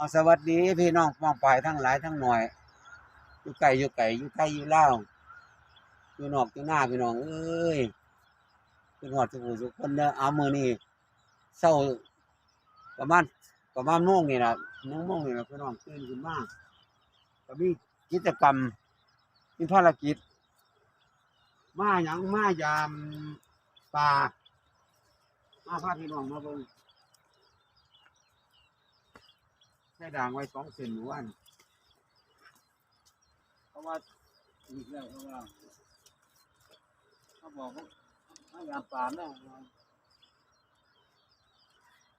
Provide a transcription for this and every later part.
เอาสวัสดีพี่น้องป้องปลายทั้งหลายทั้งหน่อยอยู่ไกลอยู่ไกลอยู่ไกลอยู่เล่าอยู่นอกอยู่หน้าพี่น้องเอ้ยเป็นหอดสุขสุขคนเด้อเอามือนี่เศร้าประมาณประมาณโมงนี่ล่ะนึ่งโมงนี่ล่ะพี่น้องตื่นขึ้นมาก็มีกิจกรรมมีภารกิจมาหยังมายามป่ามาพาพี่น้องมาเบิ่ง แค่ด่างไว้สองเซนหมู่บ้านเพราะว่าอีกแล้วเพราะว่าเขาบอกว่าพยายามป่าแม่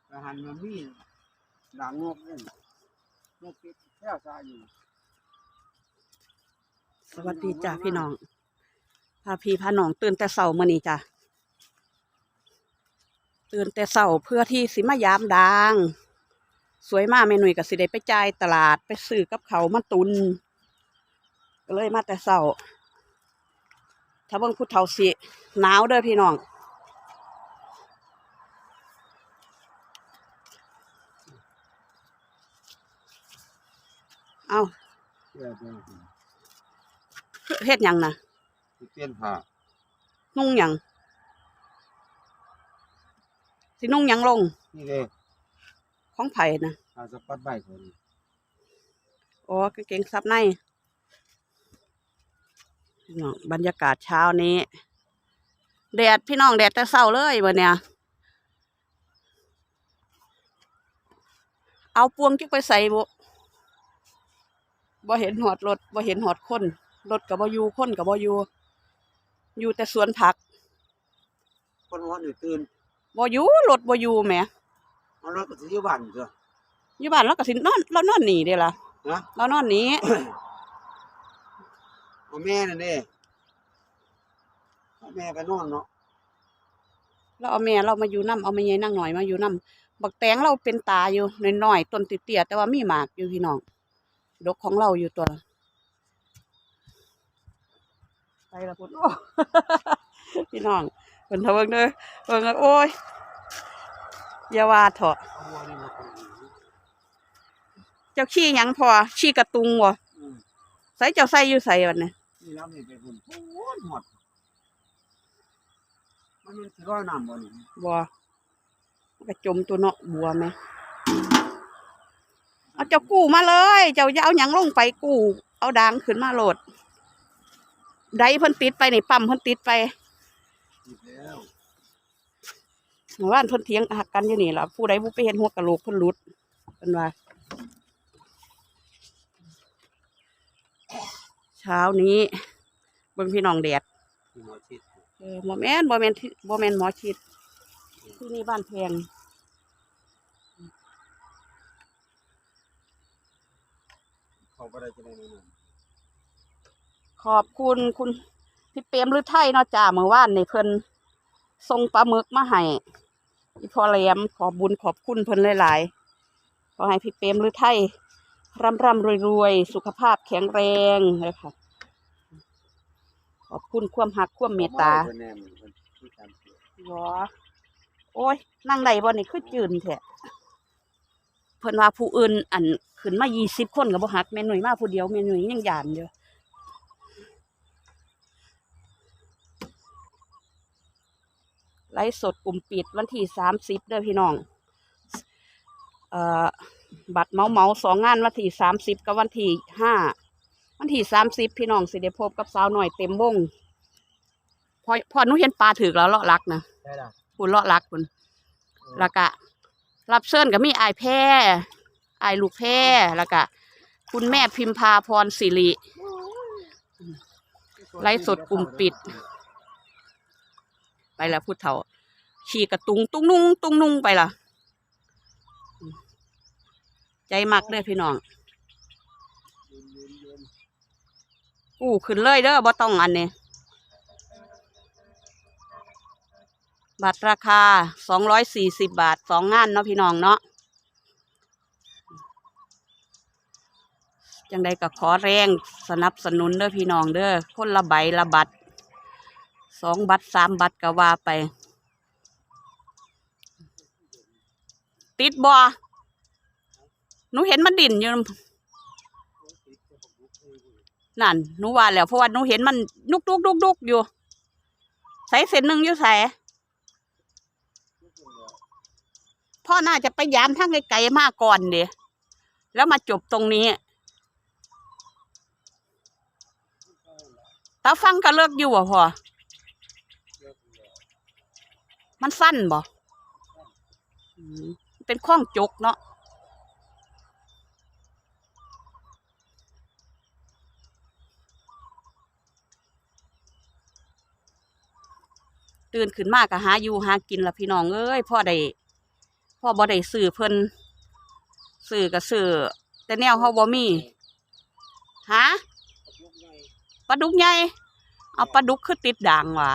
แต่หันมันมีด่างนกเนี่ยนกติดแค่ซาอยู่สวัสดีจ้าพี่น้องพาพี่พาน้องตื่นแต่เสาร์มื้อนี้จ้ะตื่นแต่เสาร์เพื่อที่สิมายามดาง สวยมากแม่หนุ่ยก็สิได้ไปจ่ายตลาดไปซื้อกับเขาวมาตุนก็เลยมาแต่เสาร์ถ้าเบิ่งผู้เฒ่าสิหนาวเด้อพี่น้องเอาเพื่อเพื่อเฮ็ดหยังนะที่เปลี่ยนผ้านุ่งหยังสินุ่งหยังลง นี่เลย ของไผ่นะผ้าสปัดใบคนอ๋อกางเกงซับในพี่น้องบรรยากาศเช้านี้ แดดพี่น้องแดดแต่เช้าเลยวันเนี้ยเอาปวงจิกไปใส่บ่บ่เห็นหอดรถบ่เห็นหอดคนรถกับบ่อยู่คนกับบ่อยู่อยู่แต่สวนผัก คนวันอื่นตื่นบ่อยู่รถบ่อยู่แหม เอารถก็สิอยู่บ้านเถอะอยู่บ้านเราก็สินอนเรานอนหนีเด้ล่ะนะเรานอนหนีเอาแม่นั่นเด้เอาแม่ไปนอนเนาะเราเอาแม่เรามาอยู่น้ำเอาแม่ยายนั่งหน่อยมาอยู่น้ำบักแตงเราเป็นตาอยู่น้อยๆต้นเตี้ยๆแต่ว่ามีหมากอยู่พี่น้องดกของเราอยู่ตัวไปละพุ่นโอ้ พี่น้องเพิ่นเถอะเบิ่งเด้อเบิ่งเอาโอ้ย อย่าว่าเถอะเอาวัวนี่มาปล่อยเจ้าขี้หยังพอขี้กระตุงบ่อืมใส่เจ้าใส่อยู่ใส่บัดนี้นี่แล้วนี่ไปพุ่นโอ้ยหมดมันเป็นสิร้อยน้ำบ่นี่บ่มันก็จมตัวเนาะบัวแม่เอาเจ้ากู้มาเลย เจ้าอย่าเอาหยังลงไปกู้ เอาดางขึ้นมาโหลด ไดเพิ่นติดไปนี่ปั๊มเพิ่นติดไป ติดแล้ว เมื่อวานเพิ่นเถียงหักกันอยู่นี่ล่ะผู้ใดบ่ไปเห็นหัวกะโหลกเพิ่นหลุดเพิ่นว่า เช้านี้เบิ่งพี่น้องแดดที่หมอชิดเออบ่แม่นบ่แม่นที่บ่แม่นหมอชิด ที่นี่บ้านแพงเขาก็ได้จะได้แน่นอนขอบคุณคุณพี่เปรมหรือไทยเนาะจ้าเมื่อวานนี่เพิ่นส่งปลาหมึกมาให้ อีพอแหลมขอบบุญขอบคุณเพิ่นหลายๆ ขอให้พี่เปรมหรือไทยร่ำร่ำรวยรวยๆสุขภาพแข็งแรงเลยค่ะ ขอบคุณความหักความเมตตาเพิ่นแน่มันเพิ่นมีการเสียหรอโอ้ยนั่งได้บ่นี่คือจืนแท้เพิ่นว่าผู้อื่นอันขึ้นมายี่สิบคนก็บ่ฮักแม่นหนุ่ยมาผู้เดียวแม่นหนุ่ยยังยานอยู่ ไลฟ์สดกลุ่มปิดวันที่สามสิบเด้อพี่น้องเอ่อบัตรเมาเมาสองงานวันที่สามสิบกับวันที่ห้าวันที่สามสิบพี่น้องสิได้พบกับสาวหน่อยเต็มวงพอพอหนุเห็นปลาถือแล้วเลาะลักนะได้ล่ะคุณเลาะลักคุณแล้วก็รับเชิญก็มีอายแพร่อายลูกแพร่แล้วก็คุณแม่พิมพาพรสิริ ไลฟ์สดกลุ่มปิด ไปแล้วพูดเถาขี่กระตุงตุ้งนุ่งตุ้งนุ่งไปละใจมักเด้อพี่น้องอู้ขึ้นเลยเด้อบ่ต้องอันนี้บัตรราคาสองร้อยสี่สิบบาทสองงานเนาะพี่น้องเนาะจังใดก็ขอแรงสนับสนุนเด้อพี่น้องเด้อคนละใบละบัตร สองบัตรสามบัตรก็ว่าไป ติดบ่หนูเห็นมันดิ่นอยู่นั่นหนูว่าแล้วเพราะว่าหนูเห็นมันนุกดุกดุกดุกอยู่ ใส่เส้นหนึ่งอยู่ใส่พ่อน่าจะไปยามทางไกลๆมากก่อนเดียแล้วมาจบตรงนี้ตาฟังก็เลิกอยู่อะพ่อ มันสั้นบ่เป็นข้องจกเนาะตื่นขึ้นมาก็หาอยู่หากินละพี่น้องเอ้ยพ่อได้พ่อบ่ได้ซื้อเพิ่นซื้อก็ซื้อแต่แนวเฮาบ่มีฮะปลาดุกใหญ่เอาปลาดุกคือติดด่างวะ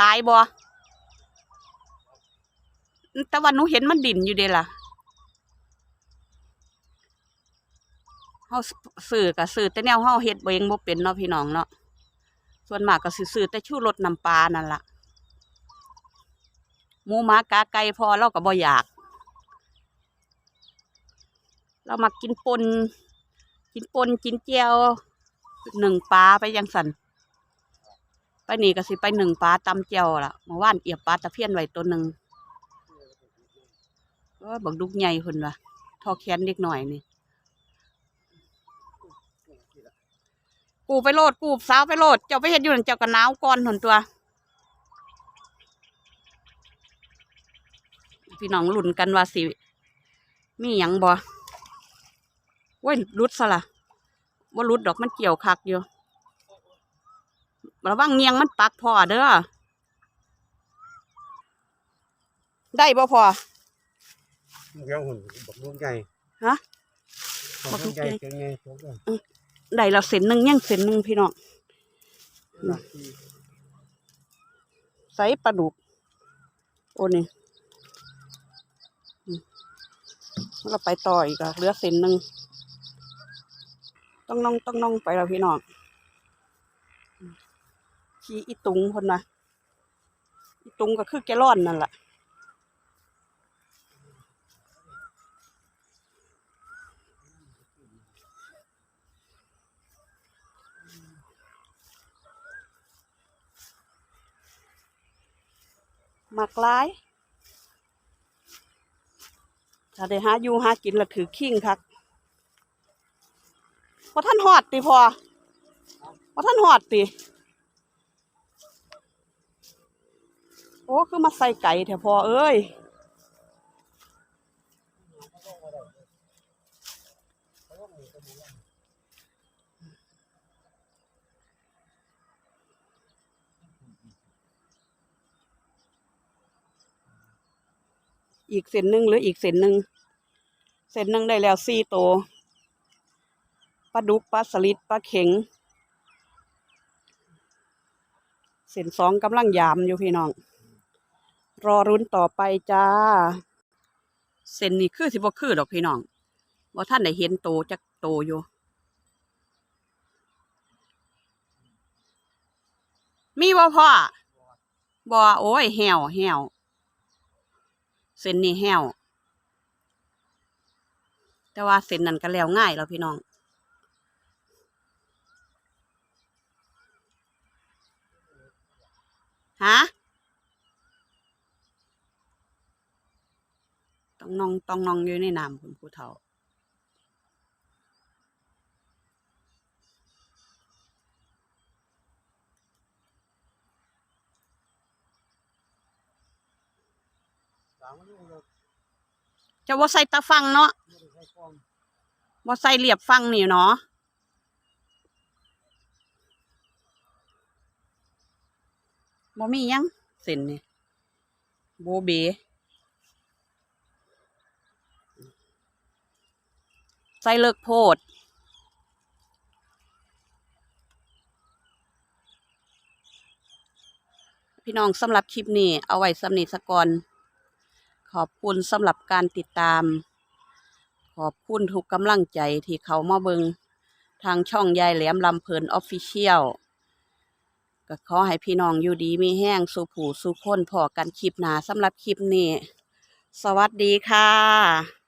ตายบ่แต่ว่าหนูเห็นมันดิ่นอยู่เด้ล่ะเฮาซื้อก็ซื้อแต่แนวเฮาเฮ็ดบ่เองบ่เป็นเนาะพี่น้องเนาะส่วนมากก็สิซื้อแต่ชูรสน้ำปลานั่นล่ะหมูหมากาไก่พอเราก็บ่อยาก เรามากินปนกินปนกินเจียวหนึ่งปลาไปยังสัน นี่ก็สิไปหนึ่งปลาตำเจียวล่ะเมื่อวานเอียบปลาตะเพียนไว้ตัวหนึ่งก็บักดุกใหญ่คนวะทอแขนเล็กหน่อยนี่ กูไปโลดกูสาวไปโลด เจ้าไปเห็นอยู่นั่นเจ้าก็หนาวก่อนหนตัว พี่น้องหลุนกันว่าสิ มีหยังบ่เว้ยรุดซะละว่ารุดดอกมันเกี่ยวคักอยู่ ระวังเงียงมันปักพอเด้อ ได้บ่พอเดี๋ยวหุ่นบักลูกใหญ่ฮะบักลูกใหญ่เก่งไงทุกคนได้และเส้นหนึ่งยังเส้นหนึ่งพี่น้องใส่ปลาดุก โอ้นี่อืมเราไปต่ออีกอะเหลือเส้นหนึ่งต้องน้องต้องน้องไปแล้วพี่น้องอืม ขี่อีตุงคนนะอีตุงก็คือแกลลอนนั่นแหละมักหลายถ้าได้หาอยู่หากินละถือขิงคักพอท่านหอดติพอพอท่านหอดติ โอ้คือมาใส่ไก่แถวพอเอ้ยอีกเส้นหนึ่งหรืออีกเส้นหนึ่งเส้นหนึ่งได้แล้วสี่ตัวปลาดุกปลาสลิดปลาเข็งเส้นสองกำลังยามอยู่พี่น้อง รอรุ้นต่อไปจ้า เส้นนี้คือสิบ่คือดอกพี่น้องว่าท่านได้เห็นโตจักโตอยู่ มีบ่พ่อบ่โอ้ยแหวแหวเส้นนี้แหวแต่ว่าเส้นนั้นก็แล้วง่ายแล้วพี่น้องฮะ ต้องนองต้องนองอยู่ในน้ำคุณผู้เฒ่าจะว่าใส่ตาฟังเนาะว่าใส่เหลียบฟังนี่เนาะบ่มียังเส้นนี่โบเบ ใส่เลิกโพดพี่น้องสำหรับคลิปนี้ เอาไว้สำนิสกอนขอบคุณสำหรับการติดตาม ขอบคุณทุกกำลังใจที่เขามาเบิงทางช่องยายแหลมลำเพลินออฟฟิเชียลก็ขอให้พี่น้องอยู่ดีมีแห้งสู่ผู้สู่คนพอกันคลิปหนาสำหรับคลิปนี้ สวัสดีค่ะ